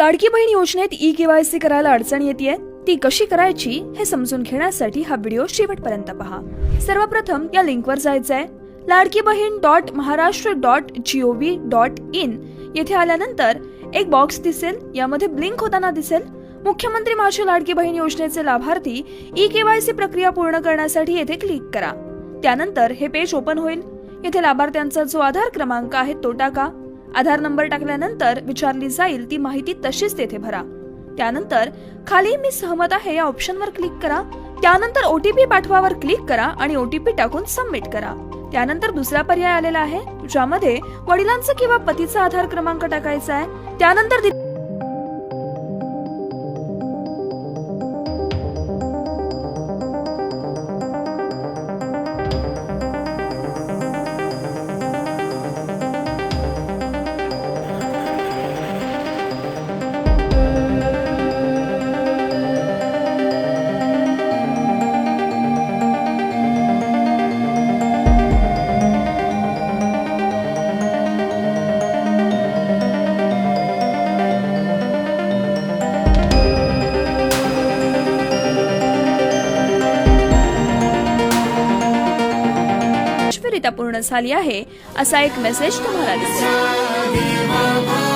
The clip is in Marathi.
लाडकी बहीण योजनेत ई केवायसी करायला अडचण येते ती कशी करायची हे समजून घेण्यासाठी हा व्हिडिओ शेवटपर्यंत पहा. सर्वप्रथम या लिंकवर जायचं आहे Ladki Bahin dot Maharashtra dot GOV dot in. येथे आल्यानंतर एक बॉक्स दिसेल यामध्ये ब्लिंक होताना दिसेल. मुख्यमंत्री माझ्या लाडकी बहीण योजनेचे लाभार्थी ई केवायसी प्रक्रिया पूर्ण करण्यासाठी येथे क्लिक करा. त्यानंतर हे पेज ओपन होईल. येथे लाभार्थ्यांचा जो आधार क्रमांक आहे तो टाका. आधार नंबर टाकल्यानंतर विचारली जाईल ती माहिती तशीच तेथे भरा. त्यानंतर खाली मी सहमत आहे या ऑप्शनवर क्लिक करा. त्यानंतर ओटीपी पाठवावर क्लिक करा आणि ओटीपी टाकून सबमिट करा. त्यानंतर दुसरा पर्याय आलेला आहे ज्यामध्ये वडिलांचा किंवा पतीचा आधार क्रमांक टाकायचा आहे. त्यानंतर यशस्वीरित्या पूर्ण झाली आहे असा एक मेसेज तुम्हाला दिसेल.